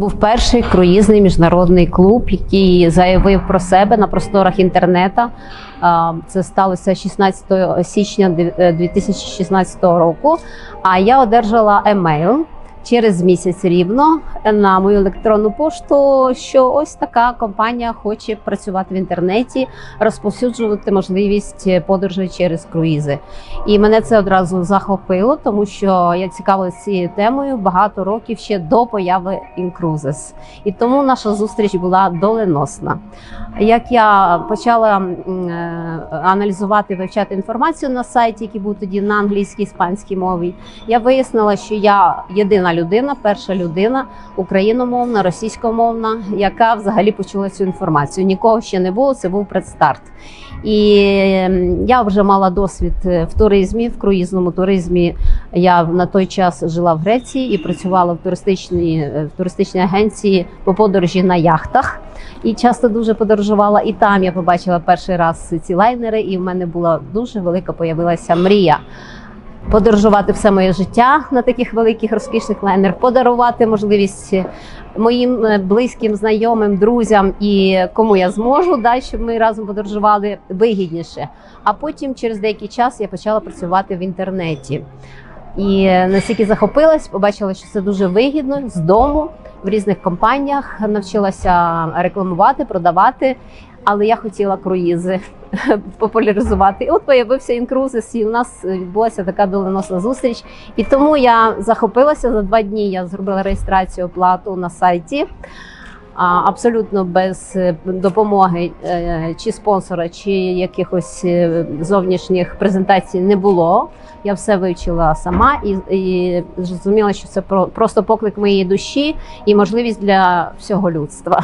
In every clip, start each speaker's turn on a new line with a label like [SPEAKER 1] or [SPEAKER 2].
[SPEAKER 1] Був перший круїзний міжнародний клуб, який заявив про себе на просторах інтернету. Це сталося 16 січня дев- е, 2016 року. А я одержала емейл через місяць рівно на мою електронну пошту, що ось така компанія хоче працювати в інтернеті, розповсюджувати можливість подорожей через круїзи. І мене це одразу захопило, тому що я цікавилася цією темою багато років ще до появи Incruises. І тому наша зустріч була доленосна. Як я почала е, аналізувати вивчати інформацію на сайті, який був тоді на англійській іспанській мові, я вияснила, що я єдина людина, перша людина, україномовна, російськомовна, яка взагалі почула цю інформацію. Нікого ще не було. Це був предстарт. І ем, я вже мала досвід е, в туризмі, в круїзному туризмі. Я на той час жила в Греції і працювала в туристичній е, в туристичній агенції по подорожі на яхтах. І часто дуже подорожувала. І там я побачила перший раз ці лайнери, і в мене була дуже велика появилася мрія. Подорожувати все моє життя на таких великих розкішних лайнерах, подарувати можливість моїм е, близьким, знайомим, друзям і кому я зможу, да, щоб ми разом подорожували вигідніше. А потім, через деякий час, я почала працювати в інтернеті. І е, настільки захопилась, побачила, що це дуже вигідно з дому в різних компаніях. Навчилася рекламувати, продавати. Але я хотіла круїзи популяризувати. І от появився інкрузис, і у нас відбулася така доленосна зустріч. І тому я захопилася за два дні. Я зробила реєстрацію оплату на сайті. Абсолютно без е, допомоги е, чи спонсора, чи якихось е, зовнішніх презентацій не було. Я все вивчила сама і, і зрозуміла, що це про просто поклик моєї душі і можливість для всього людства.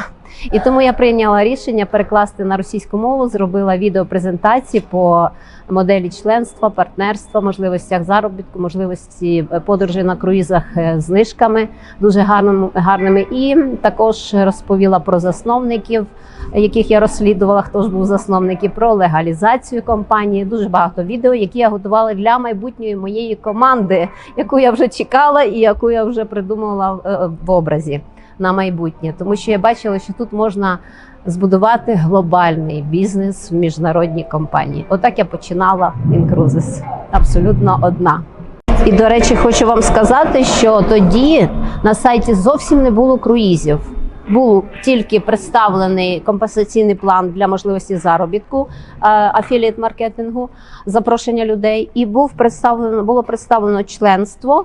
[SPEAKER 1] І тому я прийняла рішення перекласти на російську мову, зробила відеопрезентації по моделі членства, партнерства, можливостях заробітку, можливості подорожі на круїзах е, знижками дуже гарними, гарними. І також розповіла про засновників, яких я розслідувала, хто ж був засновники, про легалізацію компанії. Дуже багато відео, які я готувала для майбутньої моєї команди, яку я вже чекала і яку я вже придумувала е, в образі на майбутнє, тому що я бачила, що тут можна збудувати глобальний бізнес в міжнародній компанії. Отак я починала Incruises. абсолютно одна. І до речі, хочу вам сказати, що тоді на сайті зовсім не було круїзів. Був тільки представлений компенсаційний план для можливості заробітку афілієт маркетингу, запрошення людей, і був представлено було представлено членство.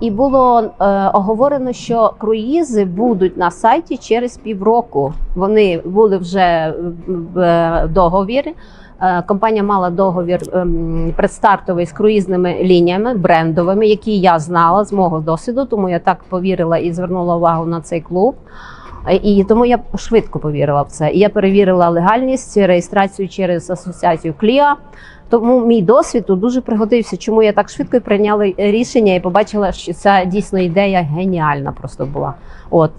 [SPEAKER 1] І було е, оговорено, що круїзи будуть на сайті через півроку. Вони були вже в договір. Е, Компанія мала договір ем, предстартовий з круїзними лініями брендовими, які я знала з мого досвіду, тому я так повірила і звернула увагу на цей клуб. Е, І тому я швидко повірила в це. І я перевірила легальність реєстрацію через асоціацію Кліа. Тому мій досвід тут дуже пригодився. Чому я так швидко прийняла рішення і побачила, що ця дійсно ідея геніальна просто була. От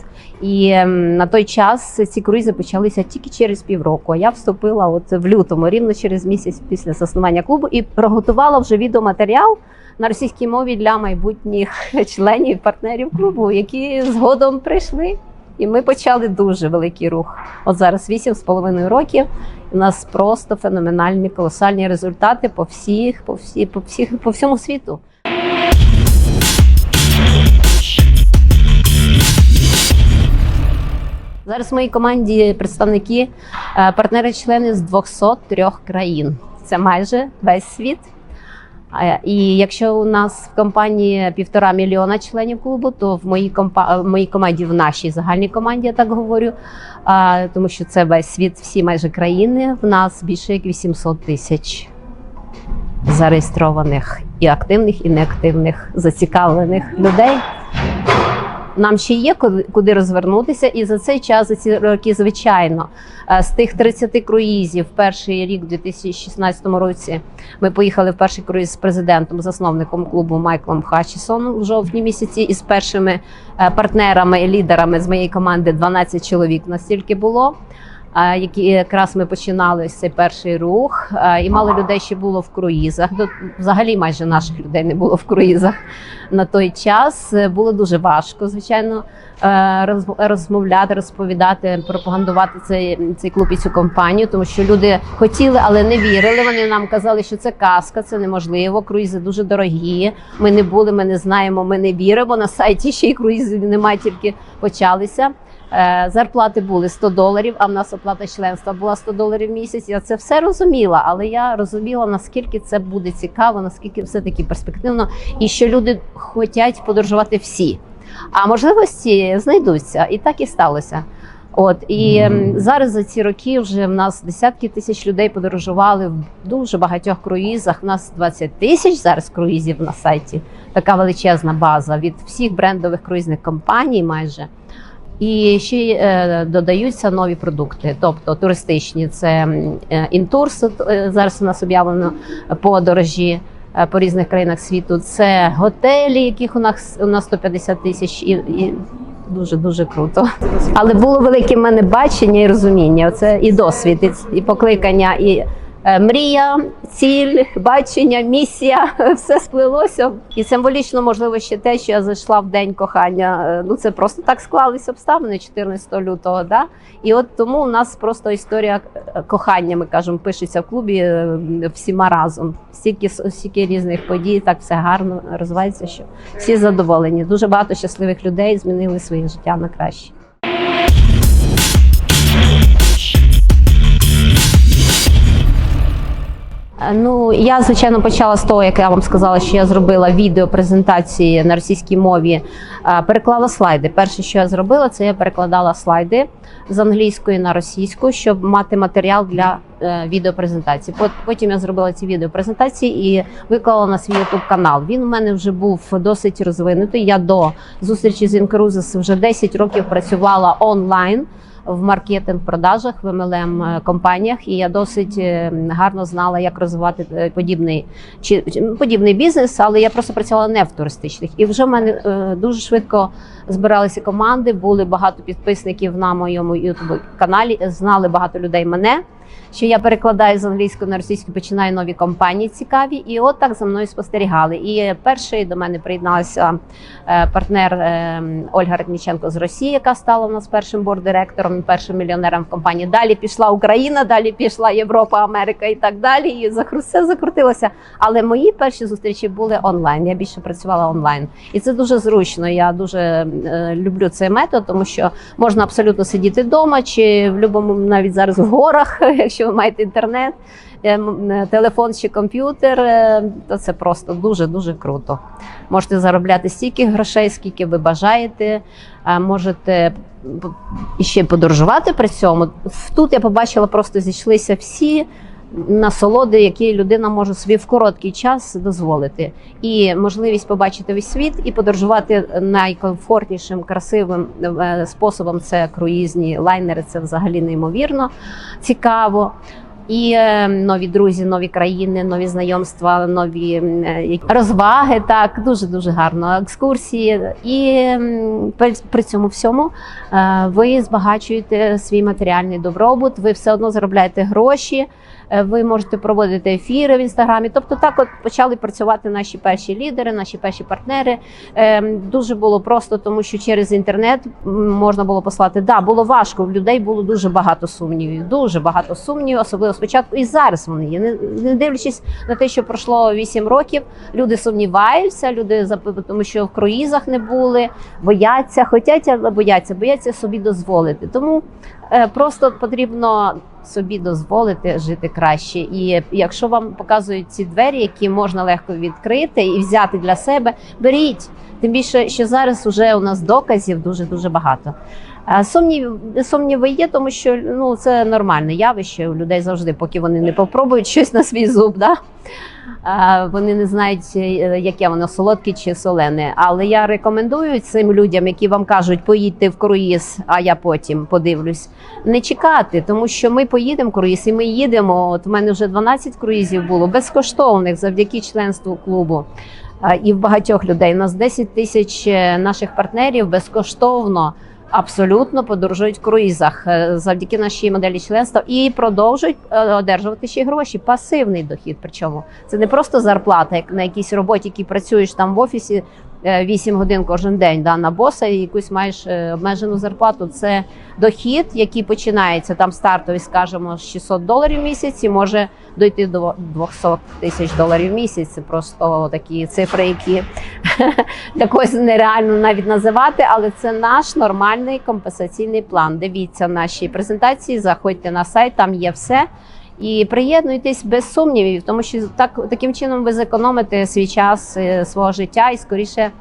[SPEAKER 1] і ем, на той час ці круїзи почалися тільки через півроку. Я вступила от в лютому, рівно через місяць після заснування клубу, і приготувала вже відеоматеріал на російській мові для майбутніх членів партнерів клубу, які згодом прийшли. І ми почали дуже великий рух. От зараз 8,5 років. У нас просто феноменальні колосальні результати по всіх, по всі, по всіх, по всьому світу. Зараз в моїй команді представники, е, партнери-члени з 203 країн. Це майже весь світ. І якщо у нас в компанії півтора мільйона членів клубу, то в моїй компа в моїй команді, в нашій загальній команді, я так говорю, тому що це весь світ, всі майже країни. В нас більше як 800 тисяч зареєстрованих і активних, і неактивних зацікавлених людей. Нам ще є куди- розвернутися, і за цей час, за ці роки, звичайно, е, з тих 30 круїзів, перший рік, у 2016 році, ми поїхали в перший круїз з президентом, засновником клубу Майклом Хатчісоном в жовтні місяці, і з першими е, партнерами, лідерами з моєї команди 12 чоловік настільки було. Які якраз ми починали цей перший рух, і мало людей ще було в круїзах. Взагалі майже наших людей не було в круїзах на той час. Було дуже важко, звичайно, е, розмовляти, розповідати, пропагандувати цей, цей клуб і цю компанію, тому що люди хотіли, але не вірили. Вони нам казали, що це казка, це неможливо. Круїзи дуже дорогі. Ми не були, ми не знаємо, ми не віримо. На сайті ще й круїзів немає, тільки почалися. Е, Зарплати були 100 доларів, а в нас оплата членства була 100 доларів в місяць. Я це все розуміла, але я розуміла, наскільки це буде цікаво, наскільки все таки перспективно, і що люди хочуть подорожувати всі. А можливості знайдуться, і так і сталося. От і ем, зараз за ці роки вже в нас десятки тисяч людей подорожували в дуже багатьох круїзах. У нас 20 тисяч зараз круїзів на сайті. Така величезна база від всіх брендових круїзних компаній, майже. І ще е, додаються нові продукти, тобто туристичні. Це е, інтурс. е, Зараз у нас об'явлено подорожі по різних країнах світу. Це готелі, яких у нас у нас 150 тисяч, і, і дуже дуже круто. Але було велике в мене бачення і розуміння. Це і досвід, і, і покликання, і мрія, ціль, бачення, місія. Все сплелося. І символічно, можливо, ще те, що я зайшла в день кохання. Е, Ну це просто так склалися обставини 14 лютого. Да? І от тому у нас просто історія е, кохання, ми кажемо, пишеться в клубі е, всіма разом. Стільки стільки різних подій, так все гарно розвивається, що всі задоволені. Дуже багато щасливих людей змінили своє життя на краще. Ну, я звичайно почала з того, як я вам сказала, що я зробила відео презентації на російській мові, е, переклала слайди. Перше, що я зробила, це я перекладала слайди з англійської на російську, щоб мати матеріал для е, відеопрезентації. Потім я зробила ці відеопрезентації і виклала на свій youtube канал. Він у мене вже був досить розвинутий. Я до зустрічі з Інкрузис вже 10 років працювала онлайн в маркетинг продажах в MLM компаніях, і я досить е, гарно знала, як розвивати е, подібний чи чи- подібний бізнес, але я просто працювала не в туристичних. І вже в мене е, дуже швидко збиралися команди. Були багато підписників на моєму youtube каналі. Знали багато людей мене. Що я перекладаю з англійської на російську, починаю нові компанії цікаві, і от так за мною спостерігали. І перший до мене приєдналася е, партнер е, Ольга Ратніченко з Росії, яка стала у нас першим бордиректором, першим мільйонером в компанії. Далі пішла Україна, далі пішла Європа, Америка і так далі. І все закрутилося. Але мої перші зустрічі були онлайн. Я більше працювала онлайн, і це дуже зручно. Я дуже е, люблю цей метод, тому що можна абсолютно сидіти вдома чи в будь-якому навіть зараз в горах, якщо ви маєте інтернет. е, е, Телефон чи комп'ютер, е, то це просто дуже дуже круто. Можете заробляти стільки грошей, скільки ви бажаєте. Можете ще подорожувати при цьому. Тут я побачила, просто зійшлися всі насолоди, які людина може собі в короткий час дозволити. І можливість побачити весь світ і подорожувати найкомфортнішим, красивим е, способом. Це круїзні лайнери. Це взагалі неймовірно цікаво. І е, нові друзі, нові країни, нові знайомства, нові е, розваги. Так дуже дуже гарно. Екскурсії, і при, цьому всьому ви збагачуєте свій матеріальний добробут. Ви все одно заробляєте гроші. Е, Ви можете проводити ефіри в інстаграмі. Тобто, так от почали працювати наші перші лідери, наші перші партнери. Ем, Дуже було просто, тому що через інтернет можна було послати. Да, було важко. В людей було дуже багато сумнівів. Дуже багато сумнівів, особливо спочатку. І зараз вони є. Не, дивлячись на те, що пройшло 8 років. Люди сумніваються, люди тому що в круїзах не були, бояться, хотять, але бояться, бояться собі дозволити. Тому е, просто потрібно собі дозволити жити краще. І якщо вам показують ці двері, які можна легко відкрити і взяти для себе, беріть. Тим більше, що зараз вже у нас доказів дуже дуже багато. А Сумнів, сумніви є, тому що ну це нормальне явище у людей завжди, поки вони не попробують щось на свій зуб. Да? Вони не знають, е, яке воно солодке чи солене. Але я рекомендую цим людям, які вам кажуть, поїдьте в круїз, а я потім подивлюсь. Не чекати, тому що ми поїдемо в круїз, і ми їдемо. От в мене вже 12 круїзів було безкоштовних завдяки членству клубу. І в багатьох людей у нас 10 тисяч е, наших партнерів безкоштовно абсолютно подорожують в круїзах е, завдяки нашій моделі членства і продовжують е, одержувати ще гроші. Пасивний дохід. Причому це не просто зарплата, як на якійсь роботі, які працюєш там в офісі. Е, 8 годин кожен день да, на боса і якусь маєш е, обмежену зарплату. Це дохід, який починається там стартовий, скажімо, з 600 доларів в місяць може дойти до 200 тисяч доларів в місяць. Це просто такі цифри, які для нереально навіть називати, але це наш нормальний компенсаційний план. Дивіться наші презентації, заходьте на сайт, там є все. І приєднуйтесь без сумнівів, тому що так таким чином ви зекономите свій час е, свого життя і скоріше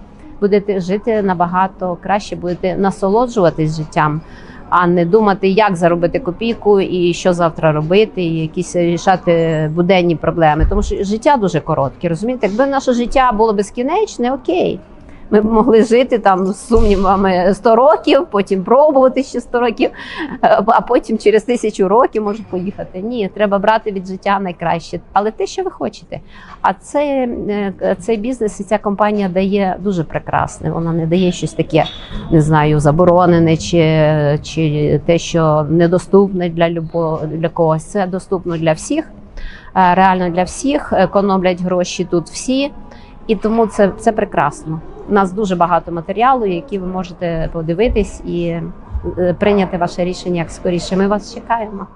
[SPEAKER 1] будете жити набагато краще, будете насолоджуватись життям, а не думати, як заробити копійку і що завтра робити, і якісь рішати буденні проблеми. Тому що життя дуже коротке. Розумієте, якби наше життя було безкінечне, окей. Ми б могли жити там з сумнівами 100 років, потім пробувати ще 100 років, е, а потім через тисячу років може поїхати. Ні, треба брати від життя найкраще, але те, що ви хочете. А це, е, цей бізнес і ця компанія дає дуже прекрасне. Вона не дає щось таке, не знаю, заборонене чи, чи те, що недоступне для любого для когось. Це доступно для всіх, е, реально для всіх. Економлять гроші тут всі. І тому це, це прекрасно. У нас дуже багато матеріалу, які ви можете подивитись і е, прийняти ваше рішення як скоріше. Ми вас чекаємо.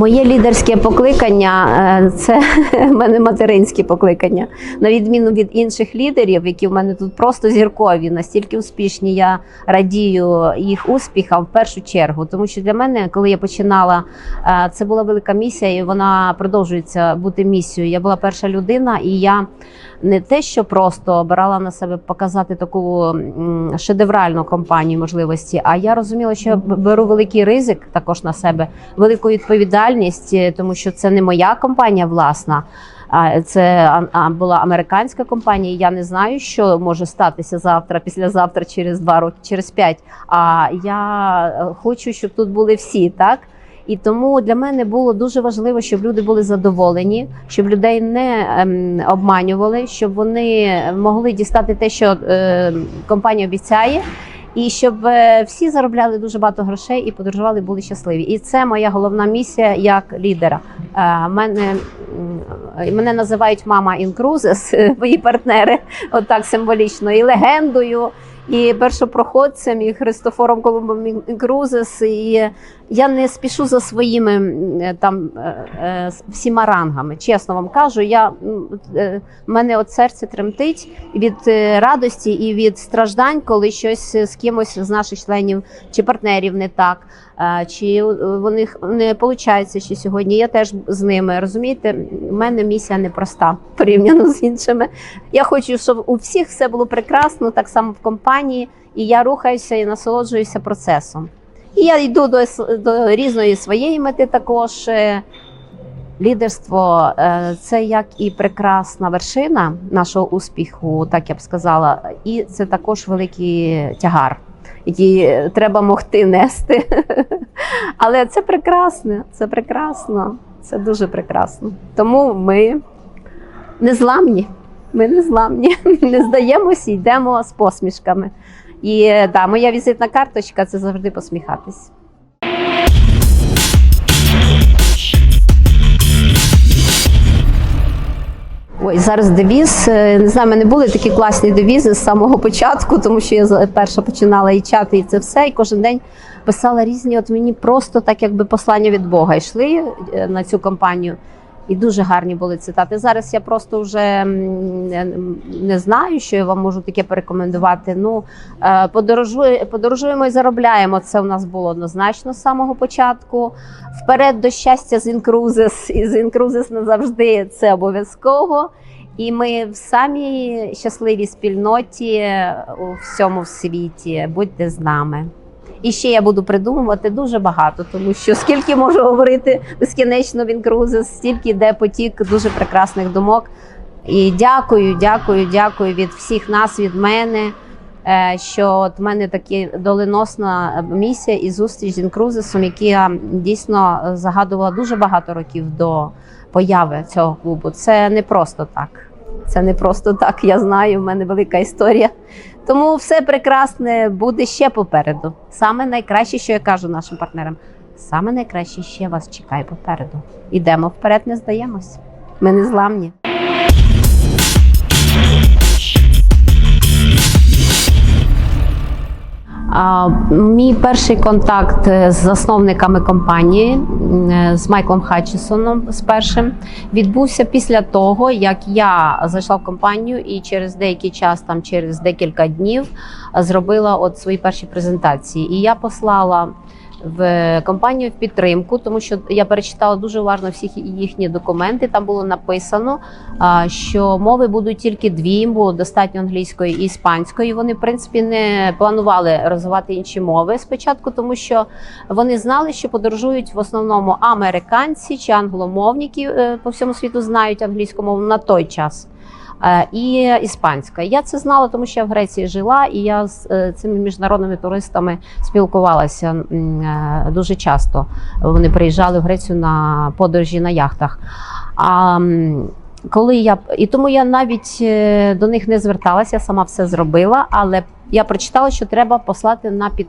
[SPEAKER 1] Моє лідерське покликання е, це в мене материнське покликання. На відміну від інших лідерів, які в мене тут просто зіркові, настільки успішні, я радію їх успіхам в першу чергу. Тому що для мене, коли я починала, е, це була велика місія, і вона продовжується бути місією. Я була перша людина, і я не те, що просто обирала на себе показати таку шедевральну компанію можливості, а я розуміла, що я беру великий ризик також на себе, велику відповідальність, е, тому що це не моя компанія власна. Це була американська компанія. Я не знаю, що може статися завтра, післязавтра, через два роки, через п'ять. А я е, хочу, щоб тут були всі, так. І тому для мене було дуже важливо, щоб люди були задоволені, щоб людей не ем, обманювали, щоб вони могли дістати те, що е, компанія обіцяє, і щоб е, всі заробляли дуже багато грошей і подорожували, були щасливі. І це моя головна місія як лідера. Е, мене, мене називають мама інкрузес, мої партнери, отак символічно, і легендою. І першопроходцем, і Христофором Колумбом Інкрузес. І я не спішу за своїми е, там е, е, всіма рангами. Чесно вам кажу, я мене от серце тремтить від радості і від страждань, коли щось з кимось з наших членів чи партнерів не так. Чи е, в них не виходить ще сьогодні? Я теж з ними розумієте, у мене місія непроста порівняно з іншими. Я хочу, щоб у всіх все було прекрасно, так само в компанії, і я рухаюся і насолоджуюся процесом. І я йду до, до різної своєї мети також. Е, Лідерство е, це як і прекрасна вершина нашого успіху, так я б сказала, і це також великий тягар, який треба могти нести. Але це прекрасне, це прекрасно, це дуже прекрасно. Тому ми незламні. Ми незламні, не здаємося, йдемо з посмішками. І е, да, моя візитна карточка це завжди посміхатись. Ой, зараз девіз. Е, Не знаю, в мене були такі класні девізи з самого початку, тому що я перша починала і чати, і це все. І кожен день писала різні. От мені просто так, якби послання від Бога йшли е, на цю кампанію. І дуже гарні були цитати. Зараз я просто вже не- знаю, що я вам можу таке порекомендувати. Ну е, подорожує, подорожуємо і заробляємо. Це у нас було однозначно з самого початку. Вперед до щастя з інкрузес і з інкрузес назавжди це обов'язково. І ми в самій щасливій спільноті у всьому світі. Будьте з нами. І ще я буду придумувати дуже багато, тому що скільки можу говорити безкінечно він крузис, стільки йде потік дуже прекрасних думок. І дякую, дякую, дякую від всіх нас, від мене. е, Що от в мене така доленосна місія і зустріч з інкрузисом, який я дійсно загадувала дуже багато років до появи цього клубу. Це не просто так. Це не просто так, я знаю, в мене велика історія. Тому все прекрасне буде ще попереду. Саме найкраще, що я кажу нашим партнерам, саме найкраще ще вас чекає попереду. Ідемо вперед, не здаємось. Ми не зламні. Мій перший контакт е, з засновниками компанії е, з Майклом Хатчісоном з першим відбувся після того, як я зайшла в компанію і через деякий час, там через декілька днів, зробила от свої перші презентації. І я послала в компанію в підтримку, тому що я перечитала дуже уважно всі їхні документи. Там було написано, що мови будуть тільки дві, було достатньо англійської і іспанської. Вони, в принципі, не планували розвивати інші мови спочатку, тому що вони знали, що подорожують в основному американці чи англомовники е, по всьому світу знають англійську мову на той час. Е, І іспанська. Я це знала, тому що я в Греції жила, і я з е, цими міжнародними туристами спілкувалася е, дуже часто. Вони приїжджали в Грецію на подорожі на яхтах. А коли я і тому я навіть до них не зверталася, сама все зробила, але я прочитала, що треба послати на під,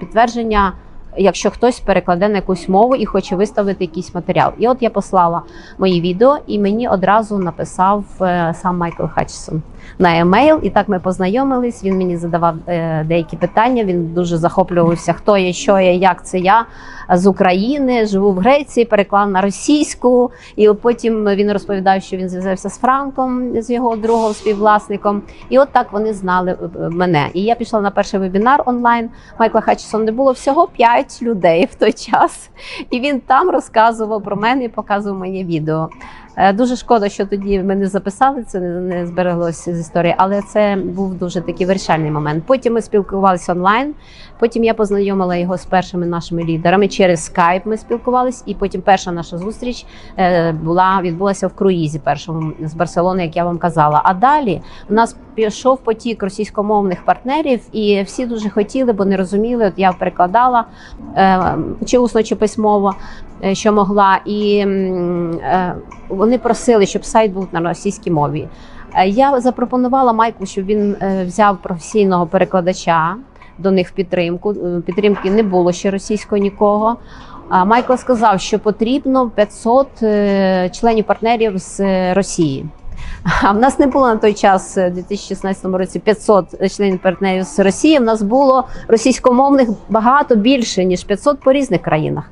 [SPEAKER 1] підтвердження. Якщо хтось перекладе на якусь мову і хоче виставити якийсь матеріал, і от я послала мої відео, і мені одразу написав е, сам Майкл Хатчсон на емейл. І так ми познайомились. Він мені задавав е, деякі питання. Він дуже захоплювався, хто я, що я, як це я з України, живу в Греції, переклав на російську. І потім він розповідав, що він зв'язався з Франком, з його другом співвласником. І от так вони знали е, мене. І я пішла на перший вебінар онлайн. Майкла Хатчсон не було всього 5 людей в той час. І він там розказував про мене і показував мені відео. Е, Дуже шкода, що тоді ми не записали це, не, збереглося з історії, але це був дуже такий вирішальний момент. Потім ми спілкувалися онлайн. Потім я познайомила його з першими нашими лідерами. Через скайп ми спілкувалися, і потім перша наша зустріч е, була відбулася в круїзі першому з Барселони, як я вам казала. А далі у нас пішов потік російськомовних партнерів, і всі дуже хотіли, бо не розуміли. От я перекладала е, чи усно, чи письмово, що могла, і е, вони просили, щоб сайт був на російській мові. Е, Я запропонувала Майку, щоб він е, взяв професійного перекладача до них в підтримку. Е, Підтримки не було ще російського нікого. А Майкл сказав, що потрібно 500 е, членів партнерів з е, Росії. А в нас не було на той час, е, у 2016 році, 500 членів партнерів з Росії. В нас було російськомовних багато більше ніж 500 по різних країнах.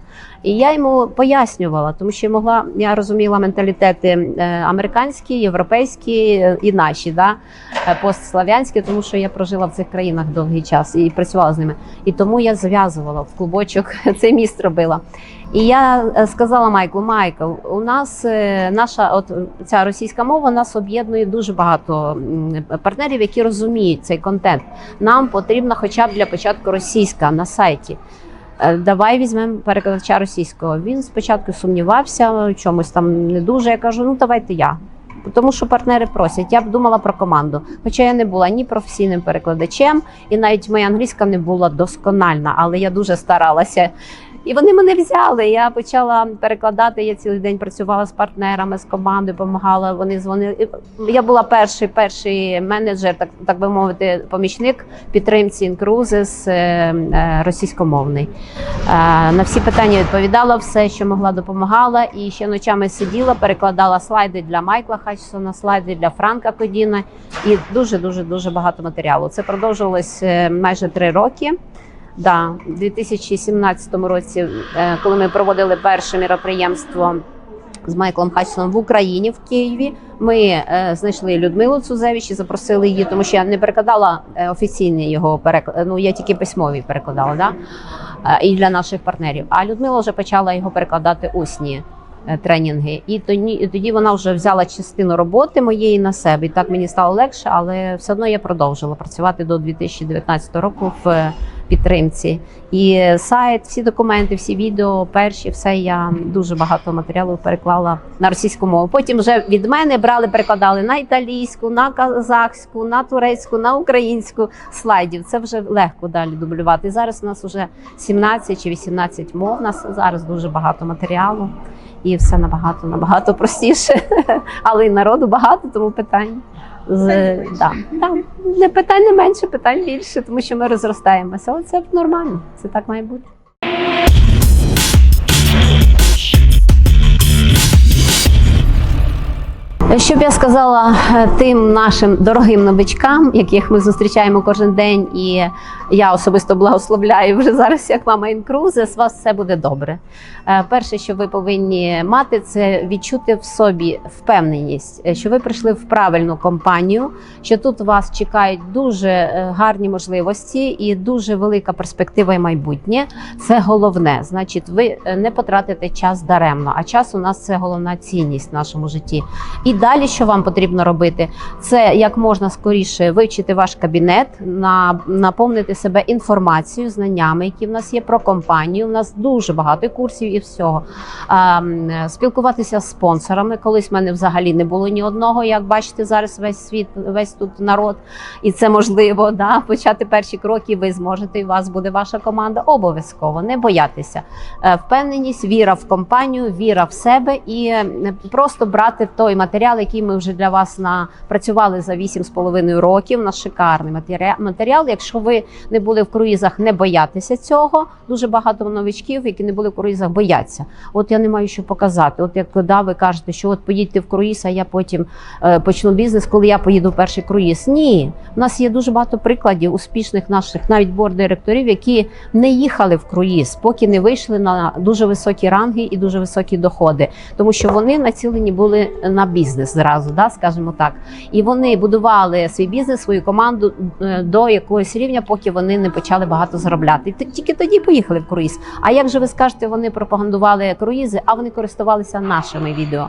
[SPEAKER 1] І я йому пояснювала, тому що я могла я розуміла менталітети е, американські, європейські е, і наші, да, постслав'янські, тому що я прожила в цих країнах довгий час і працювала з ними. І тому я зв'язувала в клубочок цей міст робила. І я е, сказала Майклу, Майкл, у нас е, наша от ця російська мова нас об'єднує дуже багато партнерів, які розуміють цей контент. Нам потрібна хоча б для початку російська на сайті. Е, Давай візьмемо перекладача російського. Він спочатку сумнівався, чомусь там не дуже. Я кажу, ну давайте я. Тому що партнери просять. Я б думала про команду. Хоча я не була ні професійним перекладачем, і навіть моя англійська не була доскональна, але я дуже старалася. І вони мене взяли. Я почала перекладати. Я цілий день працювала з партнерами, з командою, допомагала. Вони дзвонили. Я була перший перший менеджер, так так би мовити, помічник підтримці інкрузис е, е, російськомовний. Е, На всі питання відповідала все, що могла, допомагала. І ще ночами сиділа, перекладала слайди для Майкла Хатчсона, слайди для Франка Кодіна і дуже дуже дуже багато матеріалу. Це продовжувалось майже три роки. Да, у 2017 році, е, коли ми проводили перше міроприємство з Майклом Хатчсоном в Україні в Києві, ми е, знайшли Людмилу Цузевич і запросили її, тому що я не перекладала е, офіційні його переклад. Ну я тільки письмові перекладала, да? І для наших партнерів. А Людмила вже почала його перекладати усні. Тренінги, і тоді, тоді вона вже взяла частину роботи моєї на себе. І так мені стало легше, але все одно я продовжила працювати до 2019 року в підтримці. І сайт, всі документи, всі відео, перші, все я дуже багато матеріалу переклала на російську мову. Потім вже від мене брали, перекладали на італійську, на казахську, на турецьку, на українську слайдів. Це вже легко далі дублювати. Зараз у нас вже 17 чи 18 мов. У нас зараз дуже багато матеріалу. і все набагато набагато простіше. Але й народу багато, тому питань. З, да, да. Не питань не менше, питань більше, тому що ми розростаємося. Але це нормально, це так має бути. Що б я сказала е, тим нашим дорогим новичкам, яких ми зустрічаємо кожен день, і я особисто благословляю вже зараз, як мама інкрузи, з вас все буде добре. Е, Перше, що ви повинні мати, це відчути в собі впевненість, е, що ви прийшли в правильну компанію, що тут вас чекають дуже е, гарні можливості і дуже велика перспектива і майбутнє. Це головне. Значить, ви не потратите час даремно, а час у нас це головна цінність в нашому житті. І далі, що вам потрібно робити, це як можна скоріше вивчити ваш кабінет, наповнити себе інформацією, знаннями, які в нас є про компанію. У нас дуже багато курсів і всього. А, спілкуватися з спонсорами. Колись в мене взагалі не було ні одного. Як бачите, зараз весь світ, весь тут народ, і це можливо. Да, почати перші кроки. Ви зможете, і у вас буде ваша команда. Обов'язково не боятися. Е, Впевненість, віра в компанію, віра в себе і е, просто брати той матеріал, який ми вже для вас напрацювали за 8,5 років. У нас шикарний матеріал. Якщо ви не були в круїзах, не боятися цього. Дуже багато новичків, які не були в круїзах, бояться. От я не маю що показати. От як да, ви кажете, що от поїдьте в круїз, а я потім е, почну бізнес, коли я поїду в перший круїз. Ні, у нас є дуже багато прикладів успішних наших навіть борд-директорів, які не їхали в круїз, поки не вийшли на дуже високі ранги і дуже високі доходи, тому що вони націлені були на бізнес зразу, да, скажімо так. І вони будували свій бізнес, свою команду е, до якогось рівня, поки вони не почали багато заробляти. Тільки тоді поїхали в круїз. А як же ви скажете, вони пропагандували круїзи, а вони користувалися нашими відео.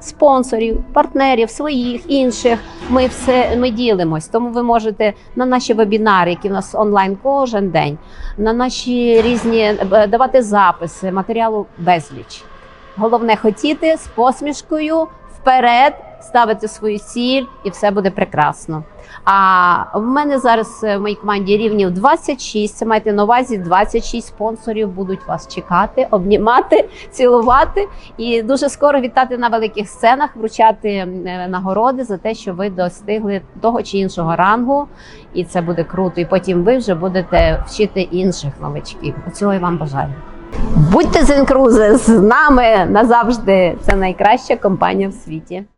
[SPEAKER 1] Спонсорів, партнерів, своїх інших. Ми все ми ділимось. Тому ви можете на наші вебінари, які в нас онлайн кожен день, на наші різні е, давати записи, матеріалу безліч. Головне хотіти з посмішкою вперед, ставити свою ціль, і все буде прекрасно. А в мене зараз е, в моїй команді рівнів 26. Майте на увазі 26 спонсорів будуть вас чекати, обнімати, цілувати і дуже скоро вітати на великих сценах, вручати е, нагороди за те, що ви достигли того чи іншого рангу, і це буде круто. І потім ви вже будете вчити інших новичків. Цього я вам бажаю. Будьте зенкрузи з нами назавжди. Це найкраща компанія в світі.